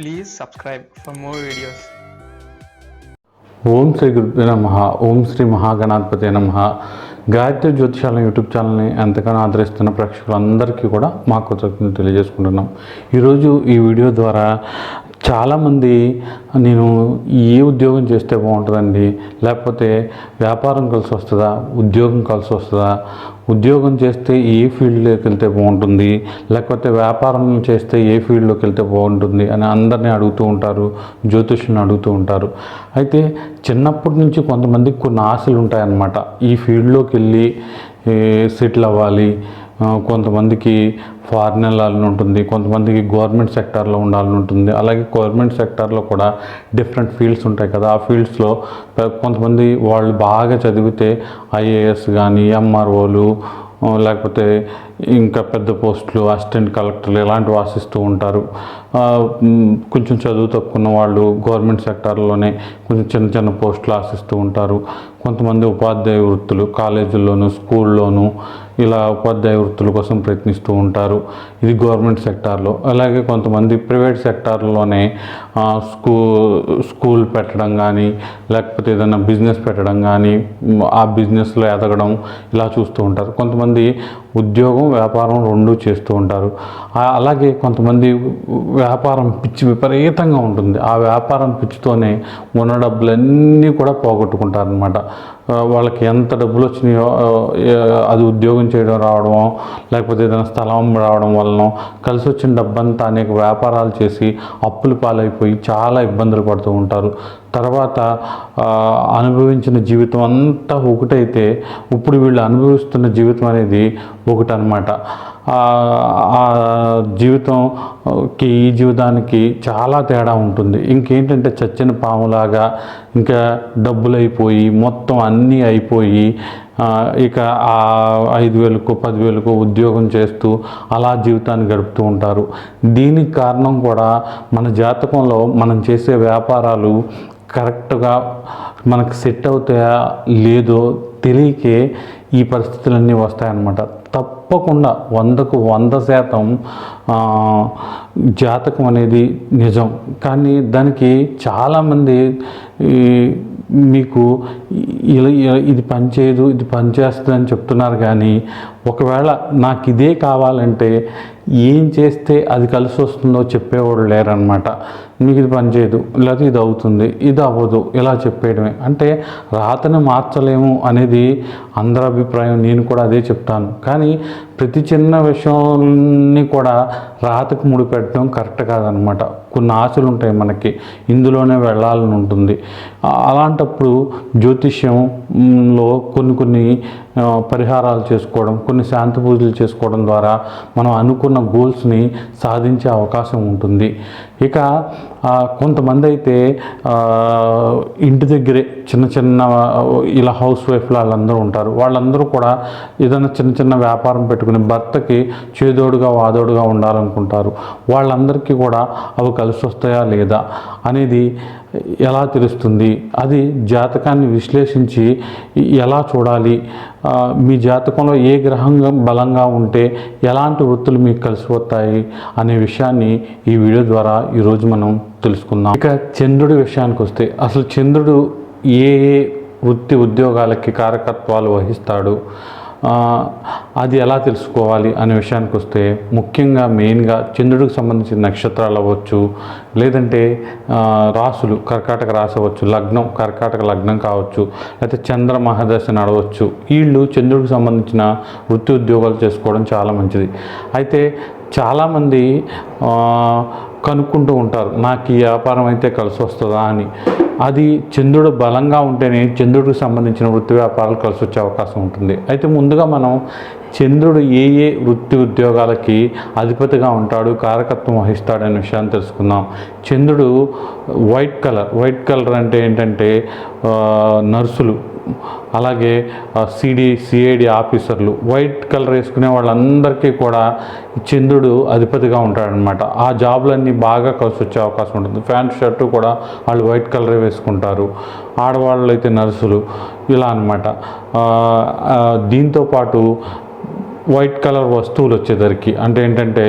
Please subscribe for more videos ఓం శ్రీ గురుదే నమ. ఓం శ్రీ మహాగణాధిపతి నమ. గాయత్రి జ్యోతిషాలయం యూట్యూబ్ ఛానల్ని ఎంతగానో ఆదరిస్తున్న ప్రేక్షకులందరికీ కూడా మా కృతజ్ఞతలు తెలియజేసుకుంటున్నాం. ఈరోజు ఈ వీడియో ద్వారా చాలామంది నేను ఏ ఉద్యోగం చేస్తే బాగుంటుందండి? లేకపోతే వ్యాపారం కలిసి వస్తుందా? ఉద్యోగం కలిసి వస్తుందా? ఉద్యోగం చేస్తే ఏ ఫీల్డ్లోకి వెళ్తే బాగుంటుంది? లేకపోతే వ్యాపారం చేస్తే ఏ ఫీల్డ్లోకి వెళ్తే బాగుంటుంది? అని అందరినీ అడుగుతూ ఉంటారు జ్యోతిష్యుని అడుగుతూ ఉంటారు. అయితే చిన్నప్పటి నుంచి కొంతమందికి కొన్ని ఆశలు ఉంటాయన్నమాట ఈ ఫీల్డ్లోకి వెళ్ళి సెటిల్ అవ్వాలి కొంతమందికి ఫారిన్ వెళ్ళాలని ఉంటుంది కొంతమందికి గవర్నమెంట్ సెక్టార్లో ఉండాలని ఉంటుంది. అలాగే గవర్నమెంట్ సెక్టార్లో కూడా డిఫరెంట్ ఫీల్డ్స్ ఉంటాయి కదా. ఆ ఫీల్డ్స్లో కొంతమంది వాళ్ళు బాగా చదివితే ఐఏఎస్ కానీ ఎంఆర్ఓలు లేకపోతే ఇంకా పెద్ద పోస్టులు అసిస్టెంట్ కలెక్టర్లు ఇలాంటివి ఆశిస్తూ ఉంటారు. కొంచెం చదువు తక్కువ వాళ్ళు గవర్నమెంట్ సెక్టార్లోనే కొంచెం చిన్న చిన్న పోస్టులు ఆశిస్తూ ఉంటారు. కొంతమంది ఉపాధ్యాయ వృత్తులు కాలేజీల్లోనూ స్కూల్లోనూ ఇలా ఉపాధ్యాయ వృత్తుల కోసం ప్రయత్నిస్తూ ఉంటారు. ఇది గవర్నమెంట్ సెక్టార్లో. అలాగే కొంతమంది ప్రైవేట్ సెక్టార్లోనే స్కూ స్కూల్ పెట్టడం కానీ లేకపోతే ఏదైనా బిజినెస్ పెట్టడం కానీ ఆ బిజినెస్లో ఎదగడం ఇలా చూస్తూ ఉంటారు. కొంతమంది ఉద్యోగం వ్యాపారం రెండూ చేస్తూ ఉంటారు. అలాగే కొంతమంది వ్యాపారం పిచ్చి విపరీతంగా ఉంటుంది. ఆ వ్యాపారం పిచ్చితోనే ఉన్న డబ్బులన్నీ కూడా పోగొట్టుకుంటారనమాట వాళ్ళకి ఎంత డబ్బులు వచ్చినాయో అది ఉద్యోగం చేయడం రావడమో లేకపోతే ఏదైనా స్థలం రావడం వలన కలిసి వచ్చిన డబ్బంతా అనేక వ్యాపారాలు చేసి అప్పులు పాలైపోయి చాలా ఇబ్బందులు పడుతూ ఉంటారు. తర్వాత అనుభవించిన జీవితం అంతా ఒకటైతే ఇప్పుడు వీళ్ళు అనుభవిస్తున్న జీవితం అనేది ఒకటనమాట ఆ జీవితంకి ఈ జీవితానికి చాలా తేడా ఉంటుంది. ఇంకేంటంటే చచ్చిన పాములాగా ఇంకా డబ్బులు అయిపోయి మొత్తం అన్నీ అయిపోయి ఇక ఆ ఐదు వేలకు పదివేలకు ఉద్యోగం చేస్తూ అలా జీవితాన్ని గడుపుతూ ఉంటారు. దీనికి కారణం కూడా మన జాతకంలో మనం చేసే వ్యాపారాలు కరెక్ట్గా మనకు సెట్ అవుతాయా లేదో తెలియకే ఈ పరిస్థితులన్నీ వస్తాయన్నమాట. తప్పకుండా వందకు వంద శాతం జాతకం అనేది నిజం. కానీ దానికి చాలామంది మీకు ఇది పనిచేయదు ఇది పనిచేస్తుంది అని చెప్తున్నారు కానీ ఒకవేళ నాకు ఇదే కావాలంటే ఏం చేస్తే అది కలిసి వస్తుందో చెప్పేవాడు లేరనమాట మీకు ఇది పనిచేయదు లేకపోతే ఇది అవుతుంది ఇది అవ్వదు ఇలా చెప్పేయడమే. అంటే రాతను మార్చలేము అనేది అందరి అభిప్రాయం నేను కూడా అదే చెప్తాను. కానీ ప్రతి చిన్న విషయాన్ని కూడా రాతకు ముడిపెట్టడం కరెక్ట్ కాదనమాట కొన్ని ఆశలు ఉంటాయి మనకి ఇందులోనే వెళ్ళాలని ఉంటుంది. అలాంటప్పుడు జ్యోతిష్యంలో కొన్ని కొన్ని పరిహారాలు చేసుకోవడం కొన్ని శాంతి పూజలు చేసుకోవడం ద్వారా మనం అనుకున్న గోల్స్ని సాధించే అవకాశం ఉంటుంది. ఇక కొంతమంది అయితే ఇంటి దగ్గరే చిన్న చిన్న ఇలా హౌస్ వైఫ్లు వాళ్ళందరూ ఉంటారు. వాళ్ళందరూ కూడా ఏదైనా చిన్న చిన్న వ్యాపారం పెట్టుకుని భర్తకి చేదోడుగా వాదోడుగా ఉండాలనుకుంటారు. వాళ్ళందరికీ కూడా అవి కలిసి వస్తాయా లేదా అనేది ఎలా తెలుస్తుంది? అది జాతకాన్ని విశ్లేషించి ఎలా చూడాలి? మీ జాతకంలో ఏ గ్రహం బలంగా ఉంటే ఎలాంటి వృత్తులు మీకు కలిసి వస్తాయి అనే విషయాన్ని ఈ వీడియో ద్వారా ఈరోజు మనం తెలుసుకుందాం. ఇక చంద్రుడి విషయానికి వస్తే అసలు చంద్రుడు ఏ ఏ వృత్తి ఉద్యోగాలకి కారకత్వాలు వహిస్తాడు? అది ఎలా తెలుసుకోవాలి అనే విషయానికి వస్తే ముఖ్యంగా మెయిన్గా చంద్రుడికి సంబంధించిన నక్షత్రాలు అవ్వచ్చు లేదంటే రాసులు కర్కాటక రాసి అవ్వచ్చు లగ్నం కర్కాటక లగ్నం కావచ్చు లేకపోతే చంద్ర మహాదశ నడవచ్చు వీళ్ళు చంద్రుడికి సంబంధించిన వృత్తి ఉద్యోగాలు చేసుకోవడం చాలా మంచిది. అయితే చాలామంది కనుక్కుంటూ ఉంటారు నాకు ఈ వ్యాపారం అయితే కలిసి వస్తుందా అని. అది చంద్రుడు బలంగా ఉంటేనే చంద్రుడికి సంబంధించిన వృత్తి వ్యాపారాలు కలిసి వచ్చే అవకాశం ఉంటుంది. అయితే ముందుగా మనం చంద్రుడు ఏ ఏ వృత్తి ఉద్యోగాలకి అధిపతిగా ఉంటాడు కారకత్వం వహిస్తాడు అనే విషయాన్ని తెలుసుకుందాం. చంద్రుడు వైట్ కలర్ వైట్ కలర్ అంటే ఏంటంటే నర్సులు. అలాగే సిడి సిఐడి ఆఫీసర్లు వైట్ కలర్ వేసుకునే వాళ్ళందరికీ కూడా చంద్రుడు అధిపతిగా ఉంటాడనమాట ఆ జాబ్లన్నీ బాగా కలిసి వచ్చే అవకాశం ఉంటుంది. ప్యాంట్ షర్టు కూడా వాళ్ళు వైట్ కలరే వేసుకుంటారు. ఆడవాళ్ళు అయితే నర్సులు ఇలా అనమాట దీంతోపాటు వైట్ కలర్ వస్తువులు వచ్చేసరికి అంటే ఏంటంటే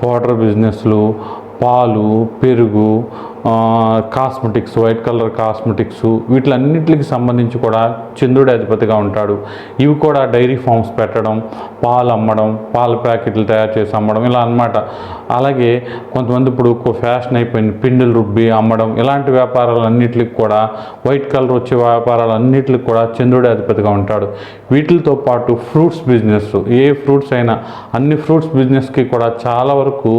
పౌడర్ బిజినెస్లు పాలు పెరుగు కాస్మెటిక్స్ వైట్ కలర్ కాస్మెటిక్స్ వీటిలన్నిటికి సంబంధించి కూడా చంద్రుడి అధిపతిగా ఉంటాడు. ఇవి కూడా డైరీ ఫార్మ్స్ పెట్టడం పాలు అమ్మడం పాల ప్యాకెట్లు తయారు చేసి అమ్మడం ఇలా అన్నమాట. అలాగే కొంతమంది ఇప్పుడు ఫ్యాషన్ అయిపోయింది పిండిలు రుబ్బి అమ్మడం ఇలాంటి వ్యాపారాలన్నిటికి కూడా వైట్ కలర్ వచ్చే వ్యాపారాలన్నిటికి కూడా చంద్రుడి అధిపతిగా ఉంటాడు. వీటితో పాటు ఫ్రూట్స్ బిజినెస్ ఏ ఫ్రూట్స్ అయినా అన్ని ఫ్రూట్స్ బిజినెస్కి కూడా చాలా వరకు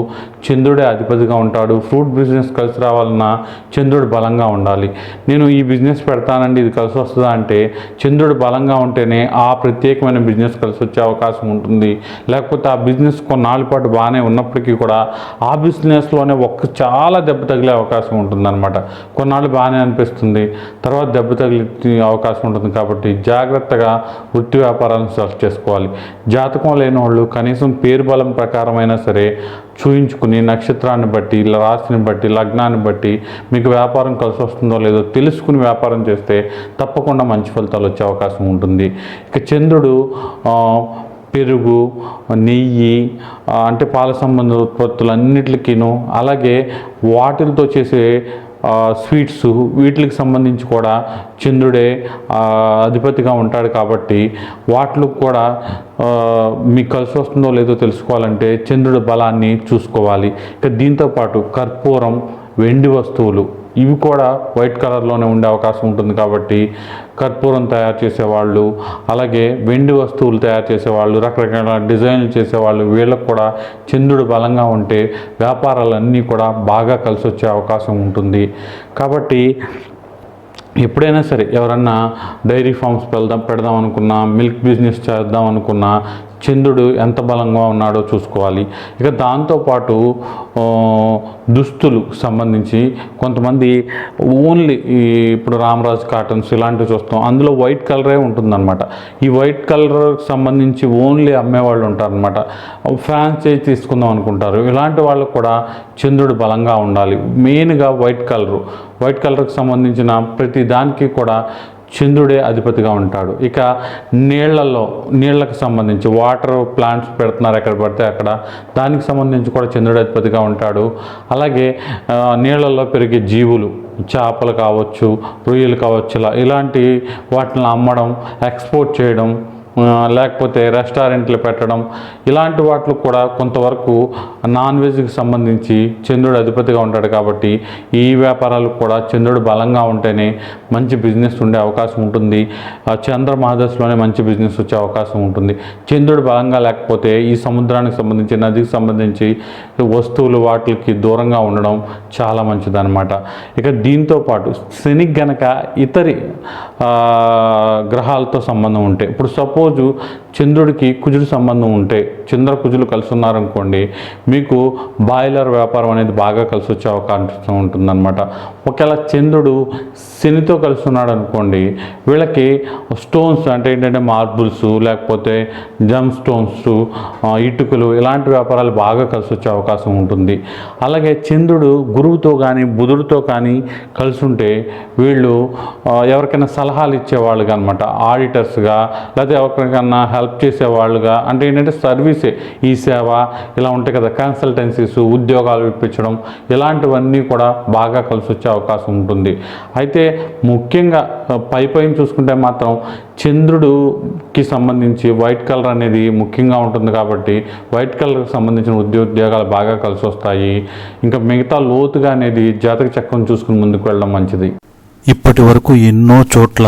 చంద్రుడే అధిపతిగా ఉంటాడు. ఫ్రూట్ బిజినెస్ కలిసి రావాలని రావాలన్నా చంద్రుడు బలంగా ఉండాలి. నేను ఈ బిజినెస్ పెడతానండి ఇది కలిసి వస్తుందా అంటే చంద్రుడు బలంగా ఉంటేనే ఆ ప్రత్యేకమైన బిజినెస్ కలిసి వచ్చే అవకాశం ఉంటుంది. లేకపోతే ఆ బిజినెస్ కొన్నాళ్ళ పాటు బాగానే ఉన్నప్పటికీ కూడా ఆ బిజినెస్లోనే ఒక్క చాలా దెబ్బ తగిలే అవకాశం ఉంటుందన్నమాట. కొన్నాళ్ళు బాగానే అనిపిస్తుంది. తర్వాత దెబ్బ తగిలి అవకాశం ఉంటుంది కాబట్టి జాగ్రత్తగా వృత్తి వ్యాపారాలను సెలెక్ట్ చేసుకోవాలి. జాతకం లేని వాళ్ళు కనీసం పేరు బలం ప్రకారమైనా సరే చూయించుకుని నక్షత్రాన్ని బట్టి రాశిని బట్టి లగ్నాన్ని బట్టి మీకు వ్యాపారం కలిసి వస్తుందో లేదో తెలుసుకుని వ్యాపారం చేస్తే తప్పకుండా మంచి ఫలితాలు వచ్చే అవకాశం ఉంటుంది. ఇక చంద్రుడు పెరుగు నెయ్యి అంటే పాల సంబంధ ఉత్పత్తులు అన్నిటికీను అలాగే వాటిలతో చేసే స్వీట్స్ వీటికి సంబంధించి కూడా చంద్రుడే అధిపతిగా ఉంటాడు కాబట్టి వాటికి కూడా మీకు కలిసి వస్తుందో లేదో తెలుసుకోవాలంటే చంద్రుడి బలాన్ని చూసుకోవాలి. ఇక దీంతోపాటు కర్పూరం వెండి వస్తువులు ఇవి కూడా వైట్ కలర్లోనే ఉండే అవకాశం ఉంటుంది కాబట్టి కర్పూరం తయారు చేసేవాళ్ళు అలాగే వెండి వస్తువులు తయారు చేసేవాళ్ళు రకరకాల డిజైన్లు చేసేవాళ్ళు వీళ్ళకు కూడా చంద్రుడు బలంగా ఉంటే వ్యాపారాలన్నీ కూడా బాగా కలిసి వచ్చే అవకాశం ఉంటుంది. కాబట్టి ఎప్పుడైనా సరే ఎవరన్నా డైరీ ఫార్మ్స్ వెళ్దాం పెడదాం అనుకున్నా మిల్క్ బిజినెస్ చేద్దాం అనుకున్నా చంద్రుడు ఎంత బలంగా ఉన్నాడో చూసుకోవాలి. ఇక దాంతోపాటు దుస్తులు సంబంధించి కొంతమంది ఓన్లీ ఇప్పుడు రామరాజ్ కాటన్స్ ఇలాంటివి చూస్తాం. అందులో వైట్ కలరే ఉంటుందన్నమాట. ఈ వైట్ కలర్కి సంబంధించి ఓన్లీ అమ్మేవాళ్ళు ఉంటారనమాట ఫ్రాంచైజ్ తీసుకుందాం అనుకుంటారు. ఇలాంటి వాళ్ళకు కూడా చంద్రుడు బలంగా ఉండాలి. మెయిన్గా వైట్ కలరు. వైట్ కలర్కి సంబంధించిన ప్రతి దానికి కూడా చంద్రుడే అధిపతిగా ఉంటాడు. ఇక నీళ్ళలో నీళ్ళకు సంబంధించి వాటర్ ప్లాంట్స్ పెడుతున్నారు ఎక్కడ పడితే అక్కడ. దానికి సంబంధించి కూడా చంద్రుడు అధిపతిగా ఉంటాడు. అలాగే నీళ్ళలో పెరిగే జీవులు చేపలు కావచ్చు రొయ్యలు కావచ్చు ఇలా ఇలాంటి వాటిని అమ్మడం ఎక్స్పోర్ట్ చేయడం లేకపోతే రెస్టారెంట్లు పెట్టడం ఇలాంటి వాటిలో కూడా కొంతవరకు నాన్ వెజ్కి సంబంధించి చంద్రుడు అధిపతిగా ఉంటాడు కాబట్టి ఈ వ్యాపారాలు కూడా చంద్రుడు బలంగా ఉంటేనే మంచి బిజినెస్ ఉండే అవకాశం ఉంటుంది. ఆ చంద్ర మహాదశలోనే మంచి బిజినెస్ వచ్చే అవకాశం ఉంటుంది. చంద్రుడు బలంగా లేకపోతే ఈ సముద్రానికి సంబంధించి నదికి సంబంధించి వస్తువులు వాటికి దూరంగా ఉండడం చాలా మంచిదన్నమాట. ఇక దీంతో పాటు శని గనక ఇతరి గ్రహాలతో సంబంధం ఉంటే ఇప్పుడు సపోజ్ రోజు చంద్రుడికి కుజుడు సంబంధం ఉంటే చంద్ర కుజులు కలిసి ఉన్నారనుకోండి మీకు బాయిలర్ వ్యాపారం అనేది బాగా కలిసి వచ్చే అవకాశం ఉంటుందన్నమాట. ఒకవేళ చంద్రుడు శనితో కలిసి ఉన్నాడు అనుకోండి వీళ్ళకి స్టోన్స్ అంటే ఏంటంటే మార్బుల్స్ లేకపోతే జమ్ స్టోన్స్ ఇటుకలు ఇలాంటి వ్యాపారాలు బాగా కలిసి వచ్చే అవకాశం ఉంటుంది. అలాగే చంద్రుడు గురువుతో కానీ బుధుడితో కానీ కలిసి ఉంటే వీళ్ళు ఎవరికైనా సలహాలు ఇచ్చేవాళ్ళుగా అనమాట ఆడిటర్స్గా లేకపోతే ఎవరికైనా హెల్ప్ చేసేవాళ్ళుగా. అంటే ఏంటంటే సర్వీసే ఈ సేవ ఇలా ఉంటాయి కదా కన్సల్టెన్సీస్ ఉద్యోగాలు ఇప్పించడం ఇలాంటివన్నీ కూడా బాగా కలిసి వచ్చే అవకాశం ఉంటుంది. అయితే ముఖ్యంగా పై పైన చూసుకుంటే మాత్రం చంద్రుడుకి సంబంధించి వైట్ కలర్ అనేది ముఖ్యంగా ఉంటుంది కాబట్టి వైట్ కలర్కి సంబంధించిన ఉద్యోగాలు బాగా కలిసి వస్తాయి ఇంకా మిగతా లోతుగా అనేది జాతక చక్రం చూసుకుని ముందుకు వెళ్ళడం మంచిది. ఇప్పటి వరకు ఎన్నో చోట్ల